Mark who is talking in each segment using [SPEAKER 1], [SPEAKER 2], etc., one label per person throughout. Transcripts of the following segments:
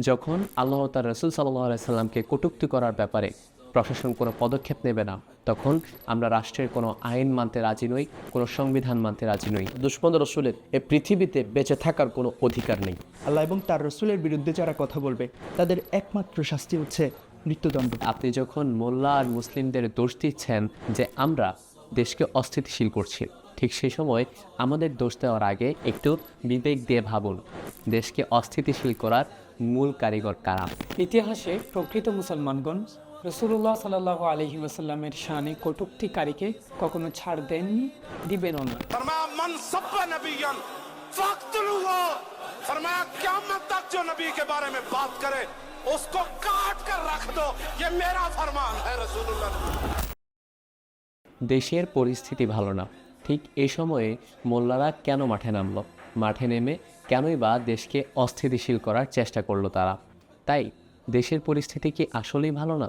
[SPEAKER 1] যখন আল্লাহ তার রসুল সাল্লাহ সাল্লামকে কটূক্তি করার ব্যাপারে প্রশাসন কোনো পদক্ষেপ নেবে না তখন আমরা রাষ্ট্রের কোনো আইন মানতে রাজি নই কোনো সংবিধান মানতে রাজি নই।
[SPEAKER 2] দুশ্মন রসুলের এ পৃথিবীতে বেঁচে থাকার কোনো অধিকার নেই।
[SPEAKER 3] আল্লাহ এবং তার রসুলের বিরুদ্ধে যারা কথা বলবে তাদের একমাত্র শাস্তি হচ্ছে মৃত্যুদণ্ড।
[SPEAKER 1] আপনি যখন মোল্লা আর মুসলিমদের দোষ দিচ্ছেন যে আমরা দেশকে অস্থিতিশীল করছি ঠিক সেই সময় আমাদের দোষ দেওয়ার আগে একটু বিবেক দিয়ে ভাবুন দেশকে অস্থিতিশীল করার মূল কারিগর কারা
[SPEAKER 4] ইতিহাসে প্রকৃত মুসলমানগণ রসুল্লাহ সাল্লাহ আলহি ওসাল্লামের শানে কটুক্তিকারীকে কখনো ছাড় দেননি দিবেনও না
[SPEAKER 5] फरमाया मन सब नबीयन फक्तलूहो फरमाया क्यामत तक जो नबी के बारे में बात करे उसको काट कर रख दो ये मेरा फरमान है रसूलुल्लाह ने
[SPEAKER 1] দেশের পরিস্থিতি ভালো না ঠিক এই সময়ে মোল্লারা কেন মাঠে নামলো মাঠে নেমে কেনই বা দেশকে অস্থিতিশীল করার চেষ্টা করল তারা। তাই দেশের পরিস্থিতি কি আসলেই ভালো না?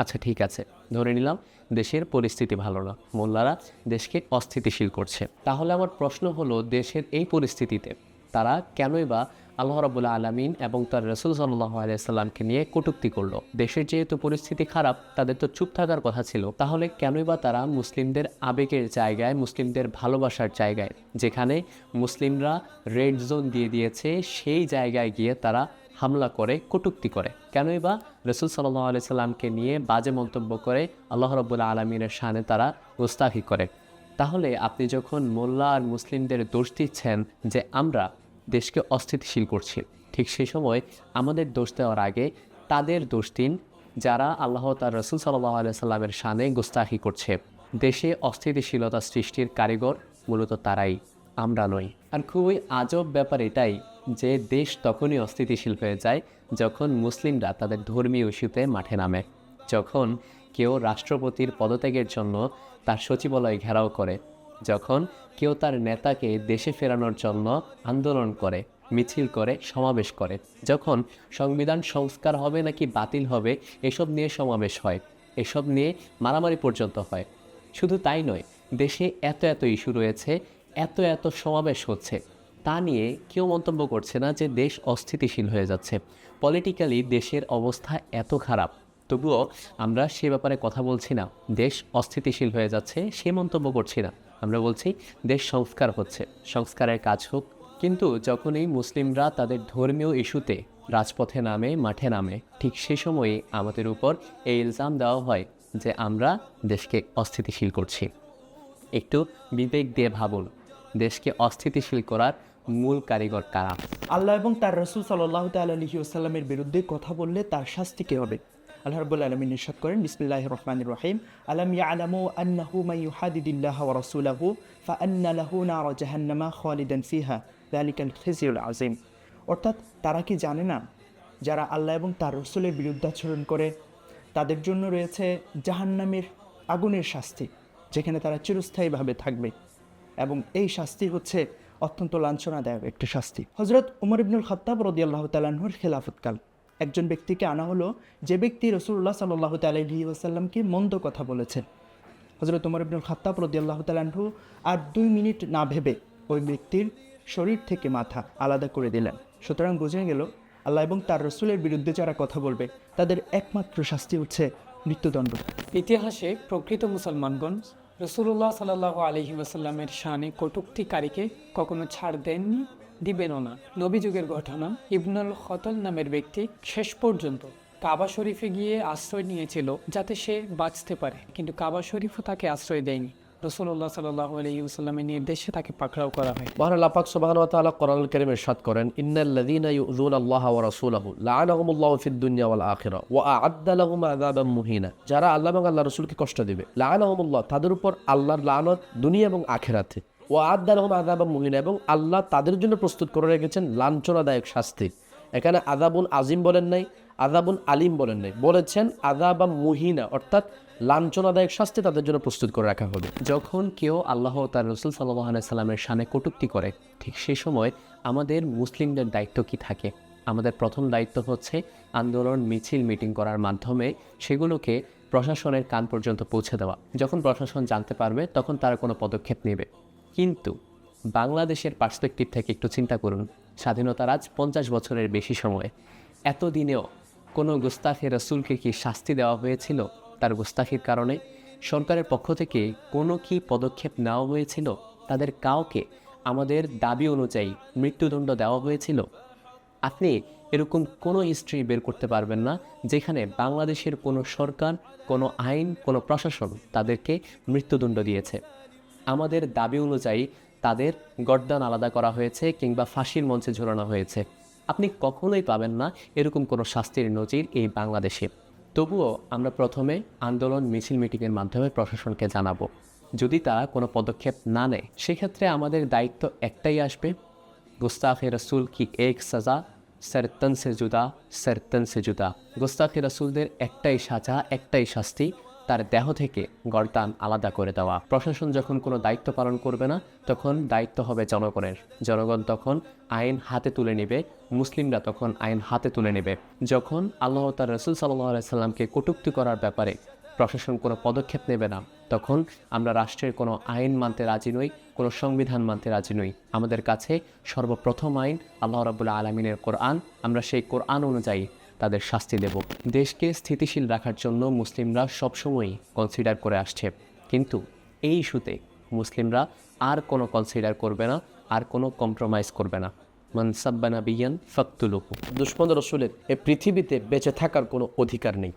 [SPEAKER 1] আচ্ছা ঠিক আছে, ধরে নিলাম দেশের পরিস্থিতি ভালো না। মোল্লারা দেশকে অস্থিতিশীল করছে। তাহলে আমার প্রশ্ন হলো, দেশের এই পরিস্থিতিতে তারা কেনই বা আল্লাহ রাবুল্লাহ আলমিন এবং তার রসুল সাল্লাহ আলাইসাল্লামকে নিয়ে কটূক্তি করল। দেশের যেহেতু পরিস্থিতি খারাপ, তাদের তো চুপ থাকার কথা ছিল। তাহলে কেনই বা তারা মুসলিমদের আবেগের জায়গায়, মুসলিমদের ভালোবাসার জায়গায়, যেখানে মুসলিমরা রেড জোন দিয়ে দিয়েছে, সেই জায়গায় গিয়ে তারা হামলা করে, কটূক্তি করে। কেনই বা রসুল সাল্লাহ আলাইসাল্লামকে নিয়ে বাজে মন্তব্য করে আল্লাহ রবুল্লাহ আলমিনের সানে তারা গোস্তাহি করে। তাহলে আপনি যখন মোল্লা আর মুসলিমদের দোষ দিচ্ছেন যে আমরা দেশকে অস্থিতিশীল করছে। ঠিক সেই সময় আমাদের দোষ দেওয়ার আগে তাদের দোষ দিন যারা আল্লাহ তার রসুল সাল্লাহ সাল্লামের সানে গোস্তাহি করছে। দেশে অস্থিতিশীলতা সৃষ্টির কারিগর মূলত তারাই, আমরা নই। আর খুবই আজব ব্যাপার এটাই যে দেশ তখনই অস্থিতিশীল হয়ে যায় যখন মুসলিমরা তাদের ধর্মীয় ইস্যুতে মাঠে নামে। যখন কেউ রাষ্ট্রপতির পদত্যাগের জন্য তার সচিবালয় ঘেরাও করে যখন কেউ তার নেতাকে দেশে ফেরানোর জন্য আন্দোলন করে, মিছিল করে, সমাবেশ করে, যখন সংবিধান সংস্কার হবে নাকি বাতিল হবে, এসব নিয়ে সমাবেশ হয়। এসব নিয়ে মারামারি পর্যন্ত হয়। শুধু তাই নয়, দেশে এত এত ইস্যু রয়েছে, এত এত সমাবেশ হচ্ছে। তা নিয়ে কেউ মন্তব্য করছে না যে দেশ অস্থিতিশীল হয়ে যাচ্ছে। পলিটিক্যালি দেশের অবস্থা এত খারাপ। তবুও আমরা সে ব্যাপারে কথা বলছি না। দেশ অস্থিতিশীল হয়ে যাচ্ছে, সে মন্তব্য করছি না। আমরা বলছি দেশ সংস্কার হচ্ছে, সংস্কারের কাজ হোক। কিন্তু যখন এই মুসলিমরা তাদের ধর্মীয় ইস্যুতে রাজপথে নামে, মাঠে নামে, ঠিক সে সময়ে আমাদের উপর এই ইলজাম দেওয়া হয় যে আমরা দেশকে অস্থিতিশীল করছি। একটু বিবেক দিয়ে ভাবুন, দেশকে অস্থিতিশীল করার মূল কারিগর কারা?
[SPEAKER 3] আল্লাহ এবং তার রসুল সাল্লাহ তালহি আসাল্লামের বিরুদ্ধে কথা বললে তার শাস্তি কী হবে? আল্লাহ রবুল আলমিন নিঃসাদ করেন বিসমিল্লাহ রহমান রহিম। আলম ইয়ালামু আন্নাহু মাই ইউহাদিদিল্লাহ ওয়া রাসূলাহু, ফাআন্না লাহু নার জাহান্নামা খালিদান ফিহা, যালিকাল খিজিউল আযীম। অর্থাৎ তারা কি জানে না, যারা আল্লাহ এবং তার রসুলের বিরুদ্ধাচরণ করে, তাদের জন্য রয়েছে জাহান্নামের আগুনের শাস্তি, যেখানে তারা চিরস্থায়ীভাবে থাকবে। এবং এই শাস্তি হচ্ছে অত্যন্ত লাঞ্ছনাদায়ক একটি শাস্তি। হজরত উমর ইবনুল খত্তাব রদি আল্লাহ তালাহুর খেলাফতকাল। একজন ব্যক্তিকে আনা হলো, যে ব্যক্তি রসুল্লাহ সাল্লাহ তালহি ওসাল্লামকে মন্দ কথা বলেছেন হজরত উমর ইবনুল খত্তাব আল্লাহ তালাহু আর দুই মিনিট না ভেবে ওই ব্যক্তির শরীর থেকে মাথা আলাদা করে দিলেন। সুতরাং বোঝা গেল, আল্লাহ এবং তার রসুলের বিরুদ্ধে যারা কথা বলবে, তাদের একমাত্র শাস্তি হচ্ছে মৃত্যুদণ্ড।
[SPEAKER 4] ইতিহাসে প্রকৃত মুসলমানগণ রসুল্লাহ সাল্লাহ আলহি ওসাল্লামের শানে কটুক্তিকারীকে কখনো ছাড় দেননি? দিবেনও না। নবী যুগের ঘটনা, ইবনুল খতল নামের ব্যক্তি শেষ পর্যন্ত কাবা শরীফে গিয়ে আশ্রয় নিয়েছিল যাতে সে বাঁচতে পারে। কিন্তু কাবা শরীফও তাকে আশ্রয় দেয়নি। রসুল্লাহ সাল্লাহ নির্দেশে তাকে পাকড়াও করা হয়।
[SPEAKER 2] মহান আল্লাহ পাক সুবহানাহু ওয়া তাআলা কোরআনুল কারীমে করেন, ইন্নাল্লাযীনা ইউযুনা আল্লাহ ওয়া রাসূলাহু লা'আনাহুমুল্লাহু ফিদ দুনিয়া ওয়াল আখিরা ওয়া আ'আদ্দা লাহুম আযাবাম মুহিনা। যারা আল্লাহ এবং আল্লাহর রাসূলকে কষ্ট দিবে, লা'আনাহুমুল্লাহ তাদের উপর আল্লাহর লানত দুনিয়া এবং আখিরাতে। ওয়া আ'আদ্দা লাহুম আযাবাম মুহিনা এবং আল্লাহ তাদের জন্য প্রস্তুত করে রেখেছেন লাঞ্ছনাদায়ক শাস্তি। এখানে আযাবুন আজিম বলেন নাই, আযাবুন আলিম বলেন নাই। বলেছেন আযাবাম মুহিনা অর্থাৎ লাঞ্ছনাদায়ক শাস্তি তাদের জন্য প্রস্তুত করে রাখা হবে।
[SPEAKER 1] যখন কেউ আল্লাহ তার রসুল সাল্লাহ সাল্লামের সামনে কটূক্তি করে, ঠিক সেই সময় আমাদের মুসলিমদের দায়িত্ব কি থাকে? আমাদের প্রথম দায়িত্ব হচ্ছে আন্দোলন, মিছিল, মিটিং করার মাধ্যমে সেগুলোকে প্রশাসনের কান পর্যন্ত পৌঁছে দেওয়া। যখন প্রশাসন জানতে পারবে, তখন তারা কোনো পদক্ষেপ নেবে। কিন্তু বাংলাদেশের পার্সপেক্টিভ থেকে একটু চিন্তা করুন। স্বাধীনতার আজ পঞ্চাশ বছরের বেশি সময়ে। এতদিনেও কোনো গুস্তাফি রসুলকে কি শাস্তি দেওয়া হয়েছিল? তার গুস্তাফির কারণে সরকারের পক্ষ থেকে কোনো কি পদক্ষেপ নেওয়া হয়েছিল? তাদের কাউকে আমাদের দাবি অনুযায়ী মৃত্যুদণ্ড দেওয়া হয়েছিল? আপনি এরকম কোনো হিস্ট্রি বের করতে পারবেন না, যেখানে বাংলাদেশের কোনো সরকার, কোনো আইন, কোনো প্রশাসন তাদেরকে মৃত্যুদণ্ড দিয়েছে। আমাদের দাবি অনুযায়ী তাদের গড্ডান আলাদা করা হয়েছে কিংবা ফাঁসির মঞ্চে ঝোলানো হয়েছে। আপনি কখনোই পাবেন না এরকম কোনো শাস্তির নজির এই বাংলাদেশে। তবুও আমরা প্রথমে আন্দোলন মিছিল মিটিংয়ের মাধ্যমে প্রশাসনকে জানাব। যদি তারা কোনো পদক্ষেপ না নেয়, সেক্ষেত্রে আমাদের দায়িত্ব একটাই আসবে। গোস্তাখে রসুল কি এক সাজা সরতন সে জুদা সরতন সে জুদা। গোস্তাখে রসুলদের একটাই সাজা, একটাই শাস্তি তার দেহ থেকে গর্দান আলাদা করে দেওয়া। প্রশাসন যখন কোনো দায়িত্ব পালন করবে না, তখন দায়িত্ব হবে জনগণের। জনগণ তখন আইন হাতে তুলে নেবে, মুসলিমরা তখন আইন হাতে তুলে নেবে। যখন আল্লাহ তার রসুল সাল্লাহ সাল্লামকে কটুক্তি করার ব্যাপারে প্রশাসন কোনো পদক্ষেপ নেবে না, তখন আমরা রাষ্ট্রের কোনো আইন মানতে রাজি নই, কোনো সংবিধান মানতে রাজি নই। আমাদের কাছে সর্বপ্রথম আইন আল্লাহ রাবুল্লাহ আলমিনের কোরআন। আমরা সেই কোরআন অনুযায়ী তাদের শাস্তি দেব। দেশকে স্থিতিশীল রাখার জন্য মুসলিমরা সবসময়ই কনসিডার করে আসছে। কিন্তু এই ইস্যুতে মুসলিমরা আর কোনো কনসিডার করবে না, আর কোনো কম্প্রোমাইজ করবে না। মনসাব্বানা বিয়ান ফক্তুলুকু
[SPEAKER 2] দুশ্মন রসুলের এ পৃথিবীতে বেঁচে থাকার কোনো অধিকার নেই।